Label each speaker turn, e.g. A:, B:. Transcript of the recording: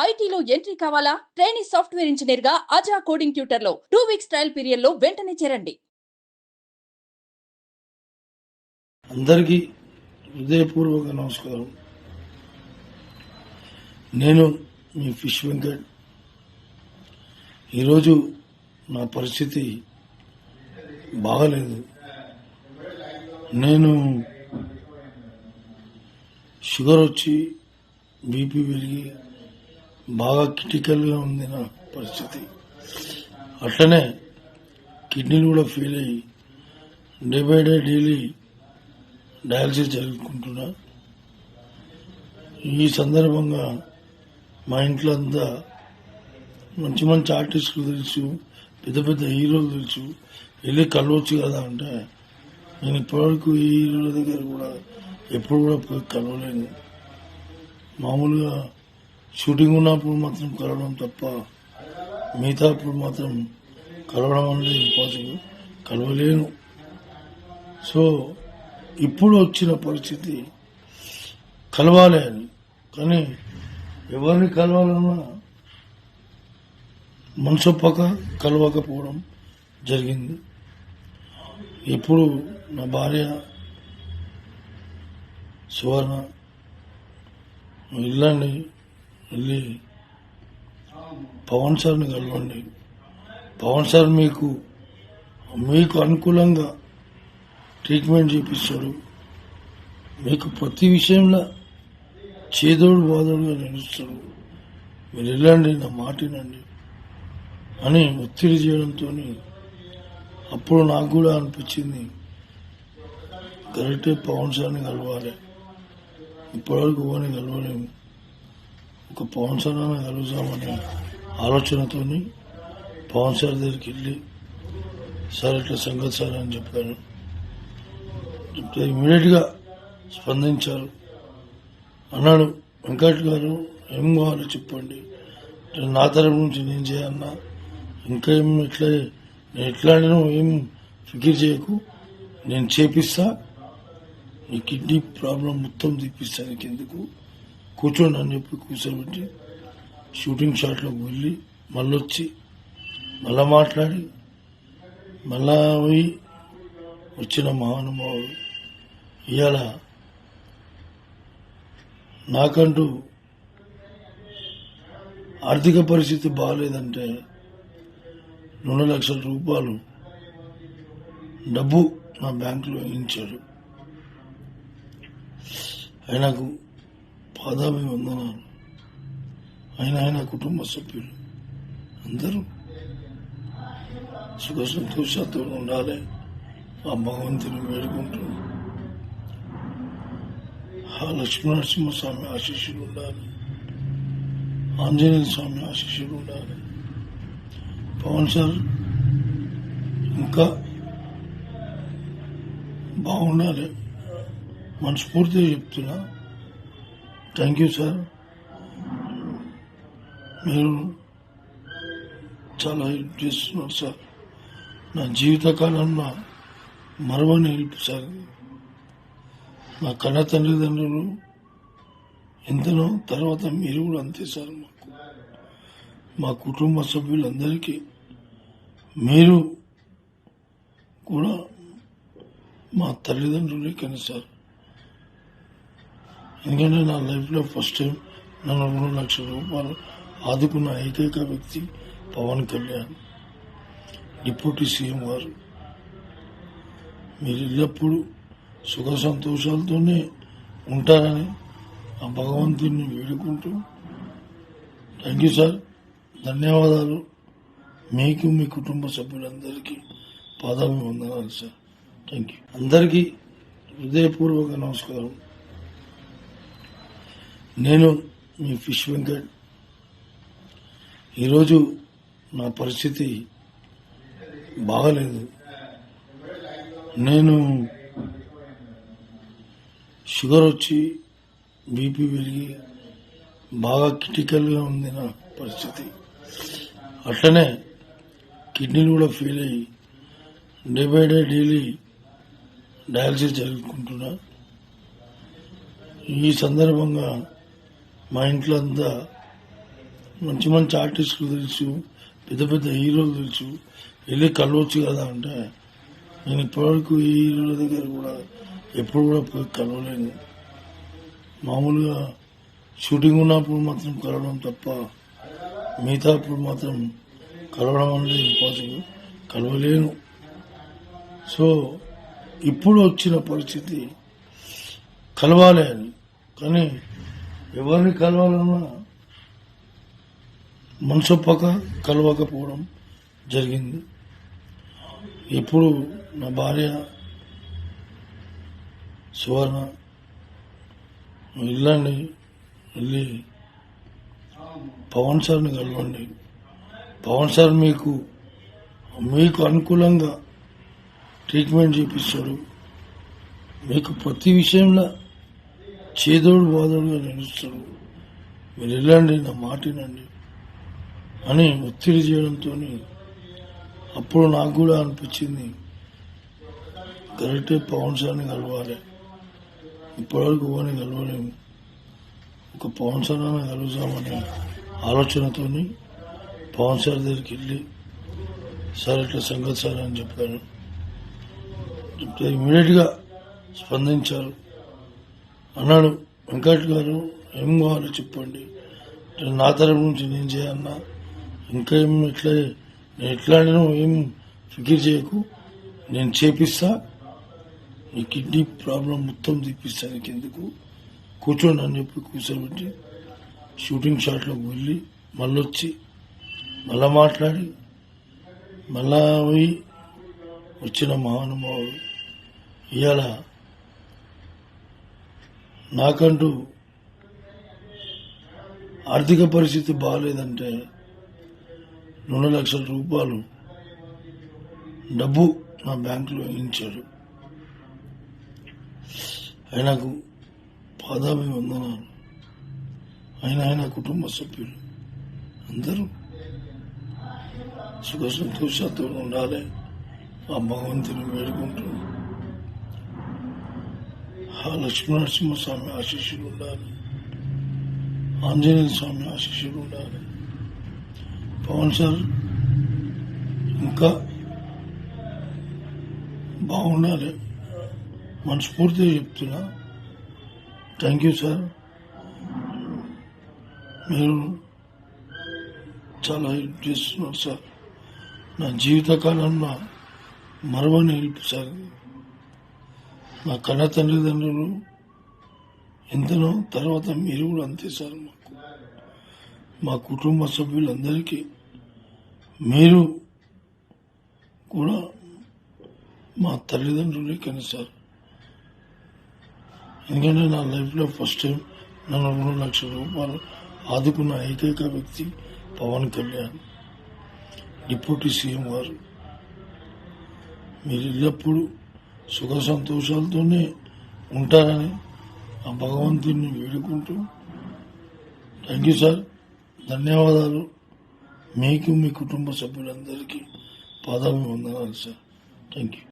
A: ఐటీలో ఎంట్రీ కావాలా? Training software ఇంజనీర్గా అజా కోడింగ్ ట్యూటర్లో టూ వీక్స్ ట్రయల్ పీరియడ్లో వెంటనే చేరండి.
B: అందరికీ హృదయపూర్వక నమస్కారం. నేను మీ ఫిష్ వెంకట్. ఈరోజు నా పరిస్థితి బాగలేదు. నేను షుగర్ వచ్చి బీపీ పెరిగి బాగా క్రిటికల్గా ఉంది నా పరిస్థితి. అట్లనే కిడ్నీలు కూడా ఫెయిల్ అయ్యి day by day daily dialysis జరుపుకుంటున్నా ఈ సందర్భంగా మా ఇంట్లో అంతా మంచి మంచి ఆర్టిస్టులు తెలుసు పెద్ద పెద్ద హీరోలు తెలుసు. వెళ్ళి కలవచ్చు కదా అంటే నేను ఇప్పటివరకు ఈ హీరోల దగ్గర కూడా ఎప్పుడు కూడా పోయి కలవలేను. మామూలుగా షూటింగ్ ఉన్నప్పుడు మాత్రం కలవడం తప్ప మిగతా అప్పుడు మాత్రం కలవడం అనేది ఇంపాసిబుల్ కలవలేను. సో ఇప్పుడు వచ్చిన పరిస్థితి కలవాలి అని. కానీ ఎవరిని కలవాలన్నా మనసొప్పక కలవకపోవడం జరిగింది. ఇప్పుడు నా భార్య సువర్ణ వెళ్ళండి వెళ్ళి పవన్ సార్ని కలవండి. పవన్ సార్ మీకు మీకు అనుకూలంగా ట్రీట్మెంట్ చూపిస్తాడు. మీకు ప్రతి విషయంలో చేదోడు బాదోడుగా నిలుస్తాడు మీరు వెళ్ళండి నా మాట వినండి అని ఒత్తిడి చేయడంతో అప్పుడు నాకు కూడా అనిపించింది కరెక్టే పవన్ సార్ని కలవాలి. ఇప్పటివరకు ఎవరిని కలవలేము. ఒక పవన్ సార్ అని ఆలోచనతో పవన్ సార్ దగ్గరికి వెళ్ళి సార్ ఇట్లా సంగతి సార్ అని చెప్పాను చెప్తే ఇమీడియట్గా స్పందించారు. అన్నాడు వెంకట్ గారు ఏం కావాలో చెప్పండి. నా తరపు నుంచి నేను చేయన్నా. ఇంకా ఏం ఎట్లా నేను ఎట్లా ఏం ఫికిర్ చేయకు. నేను చేపిస్తా. నీ కిడ్నీ ప్రాబ్లం మొత్తం తీపిస్తాను నీకు ఎందుకు కూర్చోండి అని చెప్పి కూర్చోబెట్టి షూటింగ్ షాట్లోకి వెళ్ళి మళ్ళీ వచ్చి మళ్ళా మాట్లాడి మళ్ళా పోయి వచ్చిన మహానుభావుడు ఇవాళ నాకంటూ ఆర్థిక పరిస్థితి బాగాలేదంటే రెండు లక్షల రూపాయలు డబ్బు నా బ్యాంకులో వేయించాడు ఆయనకు పాదాభివందనాలు ఆయన ఆయన కుటుంబ సభ్యులు. అందరూ సుఖ సంతోషాలతో ఉండాలి. ఆ భగవంతుని వేడుకుంటూ ఆ లక్ష్మీనరసింహస్వామి ఆశీస్సులు ఉండాలి. ఆంజనేయ స్వామి ఆశీస్సులు ఉండాలి. పవన్ సార్ ఇంకా బాగుండాలి. మనస్ఫూర్తిగా చెప్తున్నా. Thank you sir. మీరు చాలా హెల్ప్ చేస్తున్నారు సార్. నా జీవితకాలంలో మరవని హెల్ప్ సార్. నా కళ తల్లిదండ్రులు ఎంతనో తర్వాత మీరు కూడా అంతే సార్ మాకు. మా కుటుంబ సభ్యులందరికీ మీరు కూడా మా తల్లిదండ్రులే కానీ సార్. ఎందుకంటే నా లైఫ్లో ఫస్ట్ టైం నన్ను రెండు లక్షల రూపాయలు ఆదుకున్న ఏకైక వ్యక్తి పవన్ కళ్యాణ్. డిప్యూటీ సీఎం గారు మీరు ఎల్లప్పుడూ సుఖ సంతోషాలతోనే ఉంటారని ఆ భగవంతుని వేడుకుంటూ థ్యాంక్ యూ సార్. ధన్యవాదాలు. మీకు మీ కుటుంబ సభ్యులందరికీ పాదాభివందనాలు సార్. Thank you. అందరికీ హృదయపూర్వక నమస్కారం. నేను మీ ఫిష్ వెంకట్ ఈరోజు నా పరిస్థితి బాగలేదు. నేను షుగర్ వచ్చి బీపీ పెరిగి బాగా క్రిటికల్గా ఉంది నా పరిస్థితి. అట్లనే కిడ్నీలు కూడా ఫెయిల్ అయ్యి day by day daily dialysis జరుపుకుంటున్నా ఈ సందర్భంగా మా ఇంట్లో అంతా మంచి మంచి ఆర్టిస్టులు తెలుసు పెద్ద పెద్ద హీరోలు తెలుసు. వెళ్ళి కలవచ్చు కదా అంటే నేను ఇప్పటివరకు ఈ హీరోల దగ్గర కూడా ఎప్పుడు కూడా పోయి కలవలేను. మామూలుగా షూటింగ్ ఉన్నప్పుడు మాత్రం కలవడం తప్ప మిగతా అప్పుడు మాత్రం కలవడం అనేది ఇంపాసిబుల్ కలవలేను. సో ఇప్పుడు వచ్చిన పరిస్థితి కలవాలి అని. కానీ ఎవరిని కలవాలన్నా మనసొప్పక కలవకపోవడం జరిగింది. ఇప్పుడు నా భార్య సువర్ణ వెళ్ళండి వెళ్ళి పవన్ సార్ని కలవండి. పవన్ సార్ మీకు మీకు అనుకూలంగా ట్రీట్మెంట్ చేపిస్తాడు. మీకు ప్రతి విషయంలో చేదోడు బాధోడుగా నడుస్తాడు మీరు వెళ్ళండి నా మాటినండి అని ఒత్తిడి చేయడంతో అప్పుడు నాకు కూడా అనిపించింది. కరెక్టే పవన్ సార్ని కలవాలి. ఇప్పటివరకు ఎవరిని కలవలేము ఒక పవన్ సార్ అని కలుగుతామనే ఆలోచనతో పవన్ సార్ దగ్గరికి వెళ్ళి సార్ ఇట్లా సంగతి సార్ అని చెప్పాను చెప్తే ఇమీడియట్గా స్పందించారు. అన్నాడు వెంకట్ గారు ఏం కావాలో చెప్పండి. నా తరపు నుంచి నేను చేయన్నా. ఇంకా ఏం ఎట్లా నేను ఎట్లా ఏం ఫికిర్ చేయకు. నేను చేపిస్తా. నీ కిడ్నీ ప్రాబ్లం మొత్తం తీపిస్తా నీకు ఎందుకు కూర్చోండి అని చెప్పి కూర్చోబెట్టి షూటింగ్ షాట్లోకి వెళ్ళి మళ్ళీ వచ్చి మళ్ళా మాట్లాడి మళ్ళా పోయి వచ్చిన మహానుభావుడు. ఇవాళ నాకంటూ ఆర్థిక పరిస్థితి బాగాలేదంటే రెండు లక్షల రూపాయలు డబ్బు నా బ్యాంకులో వేయించాడు ఆయనకు పాదాభివందనాలు ఆయన ఆయన కుటుంబ సభ్యులు అందరూ సుఖ సంతోషాలతో ఉండాలి. ఆ భగవంతుని వేడుకుంటున్నాను ఆ లక్ష్మీనరసింహస్వామి ఆశీస్సులు ఉండాలి. ఆంజనేయ స్వామి ఆశీస్సులు ఉండాలి. పవన్ సార్ ఇంకా బాగుండాలి. మనస్ఫూర్తిగా చెప్తున్నా. థ్యాంక్ యూ సార్ మీరు చాలా హెల్ప్ చేస్తున్నారు సార్ నా జీవితకాలంలో మరవని హెల్ప్ సార్ మా కన్న తల్లిదండ్రులు ఎంతనో తర్వాత మీరు కూడా అంతే సార్ మాకు. మా కుటుంబ సభ్యులందరికీ మీరు కూడా మా తల్లిదండ్రులే కానీ సార్. ఎందుకంటే నా లైఫ్లో ఫస్ట్ టైం నన్ను రెండు లక్షల రూపాయలు ఆదుకున్న ఏకైక వ్యక్తి పవన్ కళ్యాణ్ డిప్యూటీ సీఎం గారు. మీరు ఎల్లప్పుడూ సుఖ సంతోషాలతోనే ఉంటారని ఆ భగవంతుని వేడుకుంటూ థ్యాంక్ యూ సార్ ధన్యవాదాలు. మీకు మీ కుటుంబ సభ్యులందరికీ పాదాభివందనాలు సార్ థ్యాంక్ యూ